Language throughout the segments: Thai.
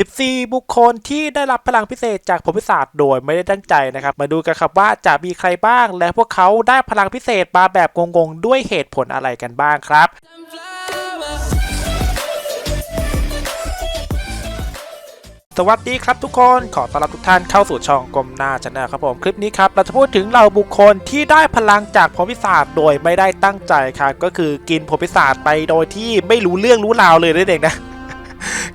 14 บุคคลที่ได้รับพลังพิเศษจากผลพิศาจโดยไม่ได้ตั้งใจนะครับ มาดูกันครับว่าจะมีใครบ้าง และพวกเขาได้พลังพิเศษมาแบบงงๆ ด้วยเหตุผลอะไรกันบ้างครับสวัสดีครับทุกคนขอต้อนรับทุกท่านเข้าสู่ช่องกลมหน้าชาแนลครับผม คลิปนี้ครับ เราจะพูดถึงเหล่าบุคคลที่ได้พลังจากพรมพิศาจโดยไม่ได้ตั้งใจครับก็คือกินพรมพิศาจไปโดยที่ไม่รู้เรื่องรู้ราวเลยนั่นเองนะ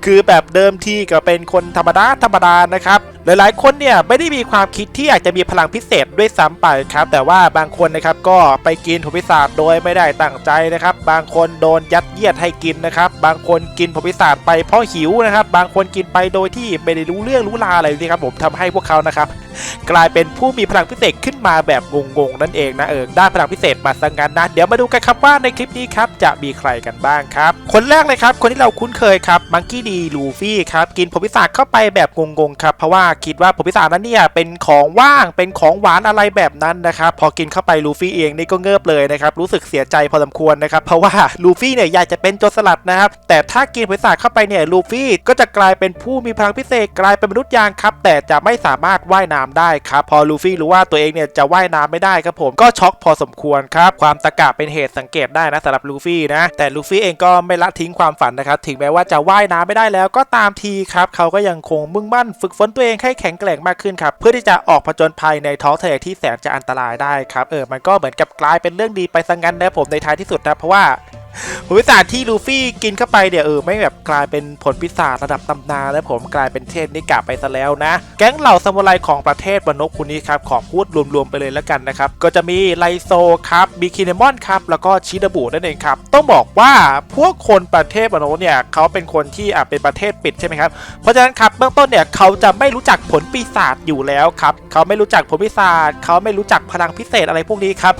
คือแบบเดิมที่ก็เป็นคนธรรมดาธรรมดานะครับหลายๆ คนเนี่ยไม่ได้มีความคิดที่อยากจะมีพลังพิเศษด้วยซ้ำไปครับ แต่ว่าบางคนนะครับก็ไปกินผลพิศาจโดยไม่ได้ตั้งใจนะครับ บางคนโดนยัดเยียดให้กินนะครับ บางคนกินผลพิศาจไปเพราะหิวนะครับ บางคนกินไปโดยที่ไม่ได้รู้เรื่องรู้ราวอะไรเลยครับผมทำให้พวกเขานะครับกลายเป็นผู้มีพลังพิเศษขึ้นมาแบบงงๆนั่นเองนะเออได้พลังพิเศษมาสังกันนะเดี๋ยวมาดูกันครับว่าในคลิปนี้ครับจะมีใครกันบ้างครับ คนแรกเลยครับ คนที่เราคุ้นเคยครับมังกี้ดีลูฟี่ครับกินผลพิศาจเข้าไปแบบงงๆครับเพราะว่าคิดว่าผลพิศาจนั้นเนี่ยเป็นของว่างเป็นของหวานอะไรแบบนั้นนะครับพอกินเข้าไปลูฟี่เองนี่ก็เงิบเลยนะครับรู้สึกเสียใจพอสมควรนะครับเพราะว่าลูฟี่เนี่ยอยากจะเป็นโจรสลัดนะครับแต่ถ้ากินผลพิศาจเข้าไปเนี่ยลูฟี่ก็จะกลายเป็นผู้มีพลังพิเศษกลายเป็นมนุษย์ยางครับแต่จะไม่สามารถว่ายน้ำได้ครับพอลูฟี่รู้ว่าตัวเองเนี่ยจะว่ายน้ำไม่ได้ครับผมก็ช็อกพอสมควรครับความตะกะเป็นเหตุสังเกตได้นะสำหรับลูฟี่นะแต่ลูฟี่เองก็ไม่ละทิ้งความฝันนะครับถึงแม้ว่าจะว่ายน้ำไม่ได้แล้วก็ตามทีครับเขาก็ยังคงมุ่งมั่นฝึกฝนตัวเองให้แข็งแกร่งมากขึ้นครับ เพื่อที่จะออกผจญภัยในท้องทะเลที่แสนจะอันตรายได้ครับ เออ มันก็เหมือนกับกลายเป็นเรื่องดีไปซะงั้นนะผมในท้ายที่สุดนะ เพราะว่า ผลพิศาจที่ลูฟี่กินเข้าไปเดี๋ยวเออไม่แบบกลายเป็นผลพิศาจระดับตำนานแล้วผมกลายเป็นเทพนิกะไปซะแล้วนะ แก๊งเหล่าซามูไรของประเทศวานกคุนี้ครับขอพูดรวมๆไปเลยแล้วกันนะครับ ก็จะมีไลโซครับมีคินเนมอนครับแล้วก็ชิดาบุนั่นเองครับ ต้องบอกว่าพวกคนประเทศวานกเนี่ยเขาเป็นคนที่อะเป็นประเทศปิดใช่ไหมครับเพราะฉะนั้นครับเบื้องต้นเนี่ยเขาจะไม่รู้จักผลปีศาจอยู่แล้วครับเขาไม่รู้จักผลปีศาจเขาไม่รู้จักพลังพิเศษอะไรพวกนี้ครับ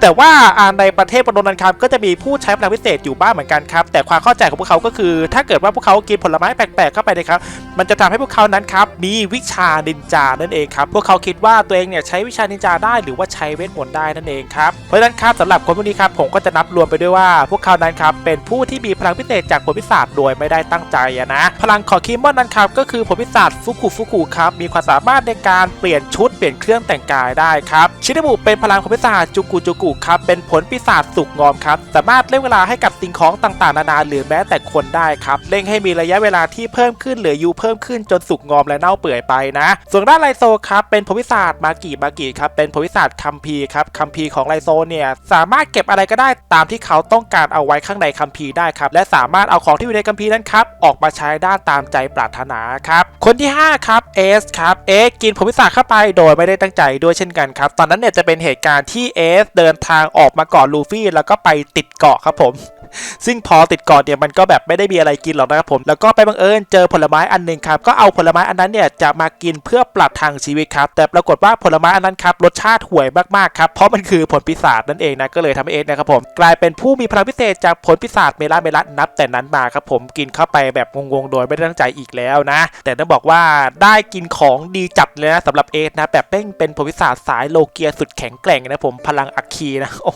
แต่ว่าอ่าในประเทศปนนันครับก็จะมีผู้ใช้พลังพิเศษอยู่บ้างเหมือนกันครับแต่ความเข้าใจของพวกเขาก็คือ ถ้าเกิดว่าพวกเขากินผลไม้แปลกๆเข้าไปนะครับมันจะทำให้พวกเขานั้นครับมีวิชานินจานั่นเองครับพวกเขาคิดว่าตัวเองเนี่ยใช้วิชานินจาได้หรือว่าใช้เวทมนต์ได้นั่นเองครับเพราะฉะนั้นครับสำหรับคนพวกนี้ครับผมก็จะนับรวมไปด้วยว่า พวกเขานั้นครับเป็นผู้ที่มีพลังพิเศษจากผลพิศาจโดยไม่ได้ตั้งใจนะ พลังของคิมมอนนั้นครับก็คือผลพิศาจฟุกุฟุกุครับมีความสามารถในการเปลี่ยนชุดเปลี่ยนเครื่องแต่งกายได้ครับชินบุเป็นพลังผลพิศาจจุกูจุกุครับเป็นผลปีศาจสุกงอมครับสามารถเล่นเวลาให้กับสิ่งของต่างๆ นานาหรือแม้แต่คนได้ครับเร่งให้มีระยะเวลาที่เพิ่มขึ้นเหลืออยู่เพิ่มขึ้นจนสุกงอมและเน่าเปื่อยไปนะ ส่วนด้านไลโซครับเป็นผลพิศาจมากิมากิครับเป็นผลพิศาจคัมภีครับคัมภีของไลโซเนี่ยสามารถเก็บอะไรก็ได้ตามที่เขาต้องการเอาไว้ข้างในคัมภีได้ครับและสามารถเอาของที่อยู่ในคัมภีนั้นครับออกมาใช้ได้ตามใจปรารถนาครับคนที่ห้าครับเอสครับเอสกินผลพิศาจเข้าไปโดยไม่ได้ตั้งใจด้วยเช่นกันครับตอนนั้นเนี่ยจะเป็นเหตุการณ์ที่เอสเดินทางออกมาก่อนลูฟี่แล้วก็ไปติดเกาะครับผม ซึ่งพอติดเกาะเนี่ยมันก็แบบไม่ได้มีอะไรกินหรอกนะครับผม แล้วก็ไปบังเอิญเจอผลไม้อันหนึ่งครับ ก็เอาผลไม้อันนั้นเนี่ยจะมากินเพื่อปรับทางชีวิตครับ แต่ปรากฏว่าผลไม้อันนั้นครับรสชาติห่วยมากๆครับ เพราะมันคือผลปีศาจนั่นเองนะ ก็เลยทำให้เองนะครับผมกลายเป็นผู้มีพลังพิเศษจากผลปีศาจเมลาเมลัสนับแต่นั้นมาครับผมกินเข้าไปแบบงงๆโดยไม่ได้ตั้งใจอีกแล้วนะ แต่ต้องบอกว่าได้กินของดีจัดเลยนะสำหรับเอสนะแบบเป้งเป็นผลปีศาจสายโลเกียสุดแข็งแกร่งนะผมพลังอัคคีนะโอ้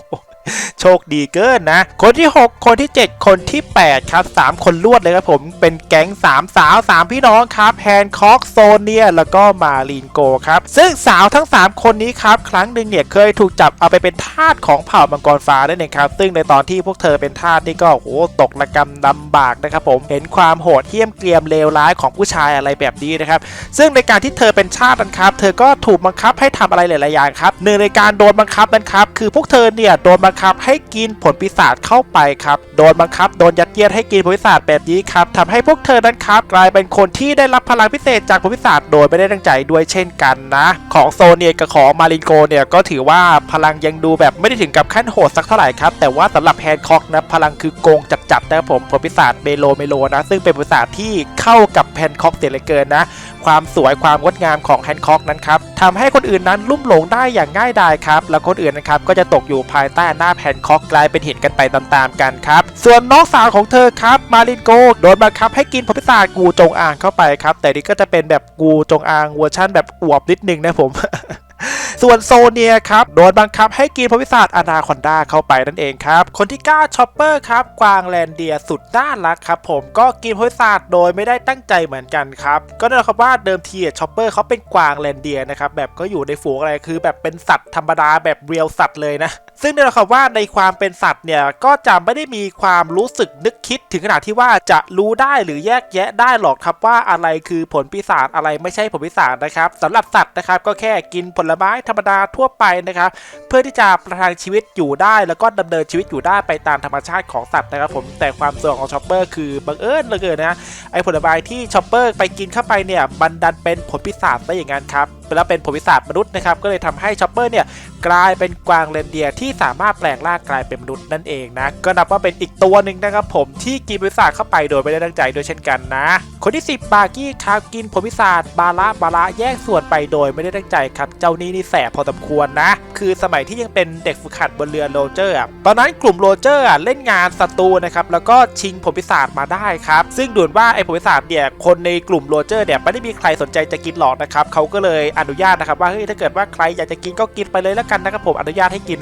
โชคดีเกินนะ คนที่ 6 คนที่ 7 คนที่ 8 ครับ 3 คนลวดเลยครับผม เป็นแก๊ง 3 สาว 3 พี่น้องครับแฮนคอกโซเนีย แล้วก็มาลีนโกครับ ซึ่งสาวทั้ง 3 คนนี้ครับ ครั้งหนึ่งเนี่ยเคยถูกจับเอาไปเป็นทาสของเผ่ามังกรฟ้านั่นเองครับ ซึ่งในตอนที่พวกเธอเป็นทาสนี่ก็โอ้โหตกระกำลำบากนะครับผม เห็นความโหดเหี้ยมเกรียมเลวร้ายของผู้ชายอะไรแบบนี้นะครับ ซึ่งในการที่เธอเป็นชาตินั้นครับ เธอก็ถูกบังคับให้ทำอะไรหลายๆอย่างครับหนึ่งในการโดนบังคับนั้นครับ คือพวกเธอเนี่ยโดนบังคับให้กินผลปีศาจเข้าไปครับโดนบังคับโดนยัดเยียดให้กินผลปีศาจแบบนี้ครับทำให้พวกเธอนั้นครับกลายเป็นคนที่ได้รับพลังพิเศษจากผลปีศาจโดยไม่ได้ตั้งใจด้วยเช่นกันนะ ของโซเนียกับของมารินโกเนี่ยก็ถือว่าพลังยังดูแบบไม่ได้ถึงกับขั้นโหดสักเท่าไหร่ครับแต่ว่าสำหรับแฮนคอกนะพลังคือโกงจัดๆนะครับผมผลปีศาจเมโลเมโลนะซึ่งเป็นผลปีศาจที่เข้ากับแฮนคอกเสียเหลือเกินนะความสวยความงดงามของแฮนคอกนั้นครับทำให้คนอื่นนั้นลุ่มหลงได้อย่างง่ายดายครับ แล้วคนอื่นนะครับก็จะตกอยู่ภายใต้หน้าแฮนคอกกลายเป็นเห็นกันไปตามๆกันครับ ส่วนน้องสาวของเธอครับมารินโกโดนบังคับให้กินผลพิศาจงูจงอางเข้าไปครับ แต่นี่ก็จะเป็นแบบงูจงอางเวอร์ชั่นแบบอวบนิดนึงนะผมส่วนโซเนียครับ โดนบังคับให้กินพลวิศาสอนาคอนดาเข้าไปนั่นเองครับ คนที่9ชอปเปอร์ครับ กวางแลนเดียสุดน่ารักครับผมก็กินพลวิศาสโดยไม่ได้ตั้งใจเหมือนกันครับ ก็นั่นแหละครับว่าเดิมทีชอปเปอร์เขาเป็นกวางแลนเดียนะครับ แบบก็อยู่ในฝูงอะไรคือแบบเป็นสัตว์ธรรมดาแบบเรียลสัตว์เลยนะ ซึ่งนั่นแหละครับว่าในความเป็นสัตว์เนี่ยก็จะไม่ได้มีความรู้สึกนึกคิดถึงขนาดที่ว่าจะรู้ได้หรือแยกแยะได้หรอกครับว่าอะไรคือผลปีศาจอะไรไม่ใช่ผลปีศาจนะครับสำหรับสัตว์นะครับก็แค่กินผลไม้ธรรมดาทั่วไปนะครับเพื่อที่จะประทังชีวิตอยู่ได้ แล้วก็ดำเนินชีวิตอยู่ได้ไปตามธรรมชาติของสัตว์นะครับผมแต่ความส่วนของชอปเปอร์คือบังเอิญเหลือเกินนะไอ้ผลไม้ที่ชอปเปอร์ไปกินเข้าไปเนี่ยมันดันเป็นผลปีศาจซะอย่างนั้นครับ แล้วเป็นผลปีศาจมนุษย์นะครับก็เลยทำให้ชอปเปอร์เนี่ยกลายเป็นกวางเรนเดียร์ที่สามารถแปลงร่างกลายเป็นมนุษย์นั่นเองนะก็นับว่าเป็นอีกตัวหนึ่งนะครับผมที่กินผลพิศาจเข้าไปโดยไม่ได้ตั้งใจด้วยเช่นกันนะ คนที่ 10 บากี้ครับกินผลพิศาจบาระบาระแยกส่วนไปโดยไม่ได้ตั้งใจครับเจ้านี้นี่แสบพอสมควรนะ คือสมัยที่ยังเป็นเด็กฝึกหัดบนเรือโรเจอร์ตอนนั้นกลุ่มโรเจอร์เล่นงานศัตรูนะครับแล้วก็ชิงผลพิศาจมาได้ครับซึ่งดูนว่าไอ้ผลพิศาจเนี่ยคนในกลุ่มโรเจอร์เนี่ยไม่ได้มีใครสนใจจะกินหรอกนะครับเขาก็เลยอนุญาตนะครับว่าเฮ้ยถ้าเกิดว่าใครอยากจะกินก็กินไปเลยแล้วกันนะครับผมอนุญาตให้กิน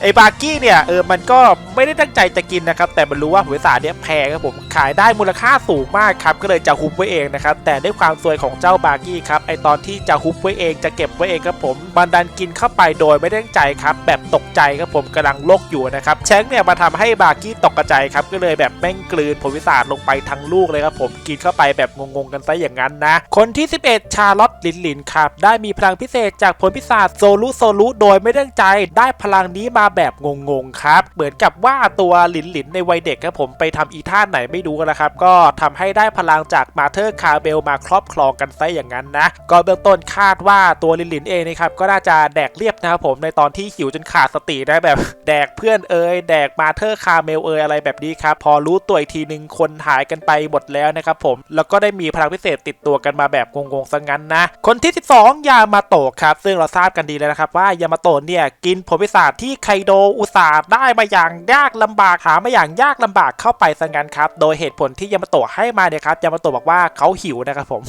ไอ้บาร์กี้เนี่ยเออมันก็ไม่ได้ตั้งใจจะกินนะครับแต่มันรู้ว่าผลสาเนี่ยแพงครับผมขายได้มูลค่าสูงมากครับก็เลยจะฮุบไว้เองนะครับแต่ด้วยความซวยของเจ้าบาร์กี้ครับไอตอนที่จะฮุบไว้เองจะเก็บ ไว้เองครับผมบันดันกินเข้าไปโดยไม่ได้ตั้งใจครับแบบตกใจครับผมกำลังโลกอยู่นะครับแชงเนี่ยมาทำให้บาร์กี้ตกกระจายครับก็เลยแบบแม่งกลืนผลวิสารลงไปทั้งลูกเลยครับผมกินเข้าไปแบบงงๆกันซะอย่างนั้นนะ คนที่ 11 ชาร์ลอตลินลินครับได้มีพลังพิเศษจากผลพิศาจโซลุโซลุโดยไม่ตั้งใจได้พลังนี้มาแบบงงๆครับเหมือนกับว่าตัวหลินหลินในวัยเด็กครับผมไปทำอีท่าไหนไม่รู้กันะครับก็ทำให้ได้พลังจากมาเธอร์คาเบลมาครอบครองกันซะอย่างนั้นนะก็เบื้องต้นคาดว่าตัวหลินหลินเองนะครับก็น่าจะแดกเรียบนะครับผมในตอนที่หิวจนขาดสติได้แบบ แดกเพื่อนเอ่ยแดกมาเธอร์คาเมลเอ่ยอะไรแบบนี้ครับพอรู้ตัวอีกทีหนึ่งคนหายกันไปหมดแล้วนะครับผมแล้วก็ได้มีพลังพิเศษติดตัวกันมาแบบงงๆซะงั้นนะ คนที่ 12 ยามาโตะครับ ซึ่งเราทราบกันดีแล้วนะครับว่ายามาโตะเนี่ยกินผลพิศาจที่ไคโดอุตสาห์ได้มาอย่างยากลำบากหามาอย่างยากลำบากเข้าไปซะงั้นครับโดยเหตุผลที่ยามาโตะให้มาเนี่ยครับยามาโตะบอกว่าเขาหิวนะครับผม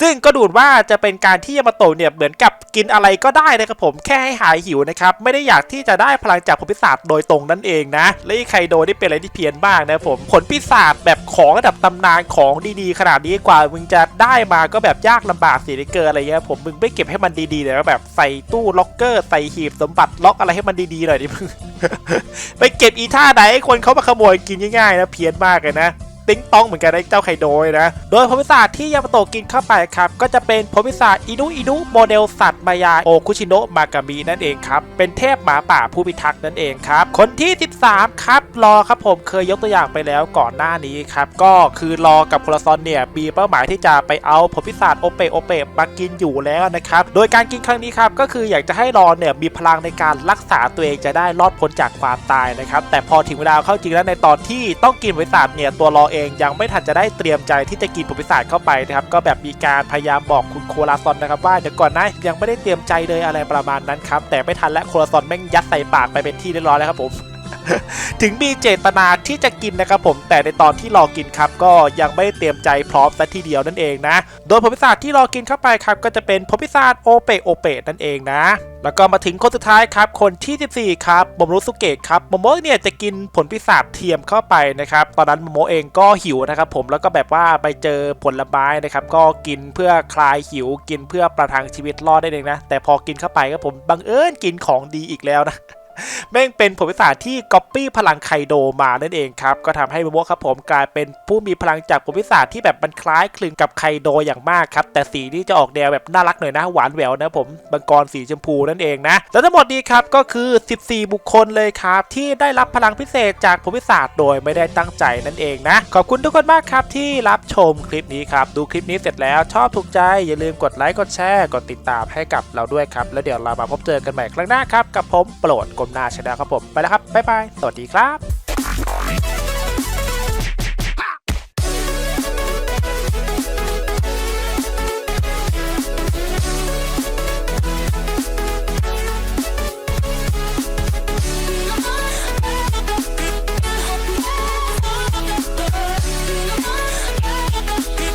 ซึ่งก็ดูดว่าจะเป็นการที่ยามาโตะเนี่ยเหมือนกับกินอะไรก็ได้นะครับผมแค่ให้หายหิวนะครับไม่ได้อยากที่จะได้พลังจากผลพิศาจโดยตรงนั่นเองนะและไอ้ไคโดนี่เป็นอะไรที่เพี้ยนมากนะผมผลพิศาจแบบของระดับตำนานของดีๆขนาดนี้กว่ามึงจะได้มาก็แบบยากลำบากสีเหลือเกินอะไรเงี้ยผมมึงไม่เก็บให้มันดีๆเลยแบบใส่ตู้ล็อกเกอร์ใส่หีบสมบัติล็อกอะไรให้มันดีๆหน่อยดิมึงไปเก็บอีท่าไหนให้คนเขามาขโมยกินง่ายๆนะเพี้ยนมากเลยนะ ติ้งต้องเหมือนกันไอ้เจ้าไคโดยนะ โดยผลพิศาจที่ยามาโตกินเข้าไปครับ ก็จะเป็นผลพิศาจอินุอินุโมเดลสัตว์มายาโอคุชิโนะมากามินั่นเองครับ เป็นเทพหมาป่าผู้พิทักษ์นั่นเองครับ คนที่ 13 ครับ รอครับผมเคยยกตัวอย่างไปแล้วก่อนหน้านี้ครับ ก็คือรอกับโคลซอนเนี่ยมีเป้าหมายที่จะไปเอาผลพิศาจโอเปโอเปมากินอยู่แล้วนะครับ โดยการกินครั้งนี้ครับก็คืออยากจะให้รอเนี่ยมีพลังในการรักษาตัวเองจะได้รอดพ้นจากความตายนะครับ แต่พอถึงเวลาเข้าจริงแล้วในตอนที่ต้องกินผลพิศาจเนี่ยตัวรอเองยังไม่ทันจะได้เตรียมใจที่จะกินผลพิศาจเข้าไปนะครับก็แบบมีการพยายามบอกคุณโคลาซอนนะครับว่าเดี๋ยวก่อนนะยังไม่ได้เตรียมใจเลยอะไรประมาณนั้นครับแต่ไม่ทันและโคลาซอนแม่งยัดใส่ปากไปเป็นที่เรียบร้อยแล้วครับผม ถึงมีเจตนาที่จะกินนะครับผมแต่ในตอนที่รอกินครับก็ยังไม่เตรียมใจพร้อมซะทีเดียวนั่นเองนะ โดยผลพิศาจที่รอกินเข้าไปครับก็จะเป็นผลพิศาจโอเปโอเปนั่นเองนะ แล้วก็มาถึงคนสุดท้ายครับคนที่ 14 ครับโมโมรุสุเกะครับโมโมะเนี่ยจะกินผลพิศาจเทียมเข้าไปนะครับตอนนั้นโมโมะเองก็หิวนะครับผมแล้วก็แบบว่าไปเจอผลไม้นะครับก็กินเพื่อคลายหิวกินเพื่อประทังชีวิตรอดได้เองนะแต่พอกินเข้าไปครับผมบังเอิญกินของดีอีกแล้วนะ แม่งเป็นผลวิสาจที่ก๊อปปี้พลังไคโดมานั่นเองครับ ก็ทำให้โมโมะครับผมกลายเป็นผู้มีพลังจากผลวิสาจที่แบบมันคล้ายคลึงกับไคโดอย่างมากครับ แต่สีนี่จะออกแนวแบบน่ารักหน่อยนะหวานแหววนะผมบังกรสีชมพูนั่นเองนะ แล้วทั้งหมดนี้ครับก็คือ 14 บุคคลเลยครับ ที่ได้รับพลังพิเศษจากผลวิสาจโดยไม่ได้ตั้งใจนั่นเองนะ ขอบคุณทุกคนมากครับที่รับชมคลิปนี้ครับดูคลิปนี้เสร็จแล้วชอบถูกใจอย่าลืมกดไลค์กดแชร์กดติดตามให้กับเราด้วยครับแล้วเดี๋ยวเรามาพบเจอกันใหม่ครั้งหน้าครับกับผมโปรดกมหนาชนะครับผม ไปแล้วครับ บ๊ายบาย สวัสดีครับ